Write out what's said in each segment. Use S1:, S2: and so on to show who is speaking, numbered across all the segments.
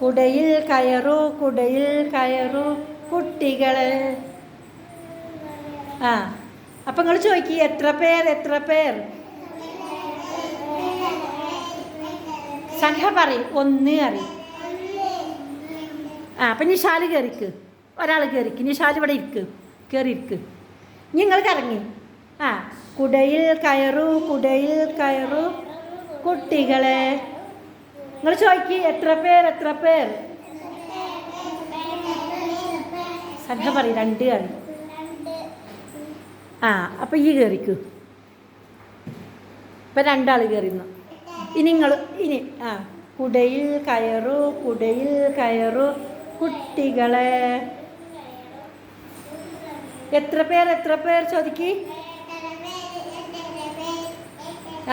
S1: കുടയിൽ കയറു കുടയിൽ കയറു കുട്ടികളെ. ആ അപ്പം നിങ്ങൾ ചോദിക്കി എത്ര പേർ എത്ര പേർ? സംഘ പറയും ഒന്ന് അറി ആ അപ്പം നിഷാൽ കയറിക്ക് ഒരാൾ കയറിക്ക് നിഷാൽ ഇവിടെ ഇരിക്ക്. കയറിയിരിക്ക് നിങ്ങൾ കറങ്ങി. ആ കുടയിൽ കയറു കുടയിൽ കയറു കുട്ടികളെ. നിങ്ങൾ ചോദിക്കി എത്ര പേർ എത്ര പേർ സൻഹ പറയും രണ്ട് കറി. ആ അപ്പം ഈ കയറിക്കു ഇപ്പം രണ്ടാൾ കയറിന്നു ഇനി നിങ്ങൾ ഇനി ആ കുടയിൽ കയറു കുടയിൽ കയറു കുട്ടികളെ. എത്ര പേർ എത്ര പേർ ചോദിക്കി?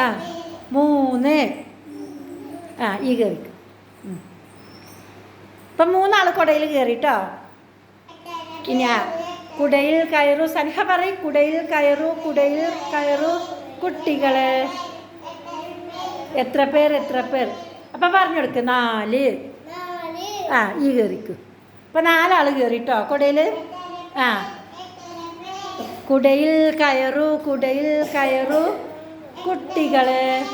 S1: ആ മൂന്ന്. ആ ഈ കയറി ഇപ്പം മൂന്നാൾ കുടയിൽ കയറിട്ടോ ഇനി ആ കുടയിൽ കയറു. സൻഹ പറയും കുടയിൽ കയറു കുടയിൽ കയറു. കുട്ടികളെ. എത്ര പേർ എത്ര പേർ? അപ്പം പറഞ്ഞു നാല്. ആ ഈ കയറിക്കു അപ്പം നാലാൾ കയറിട്ടോ കുടയിൽ? ആ. കുടയിൽ കയറു കുടയിൽ കയറു. കുട്ടികളെ.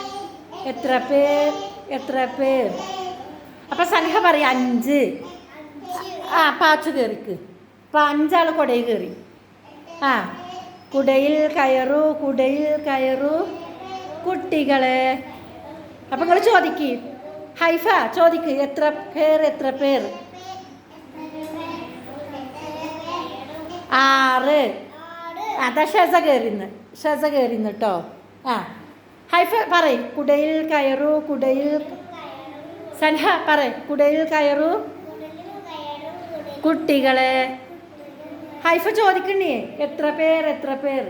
S1: എത്ര പേർ? എത്ര പേർ? അപ്പം സംഖ്യ പറയും അഞ്ച്. ആ പാച്ചു കയറിക്ക് അപ്പം അഞ്ചാൾ കുടയിൽ കയറി ആ കുടയിൽ കയറു കുടയിൽ കയറു കുട്ടികളെ. അപ്പം നിങ്ങൾ ചോദിക്ക്. ഹൈഫ ചോദിക്ക്. എത്ര പേർ എത്ര പേർ? ആറ്. അതാ ഷെസ കയറിന്ന് ഷെസ കയറിന്ന് കേട്ടോ ആ. ഹൈഫ പറയ്. കുടയിൽ കയറു കുടയിൽ സൻഹ പറയ്. കുടയിൽ കയറു. കുട്ടികളെ. ഹൈഫ ചോദിക്കണേ എത്ര പേർ എത്ര പേർ?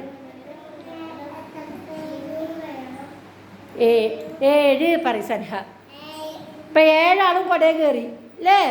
S1: ഏഴ് പറയും സൻഹ. ഇപ്പൊ ഏഴാളും കുടയിൽ കയറി അല്ലേ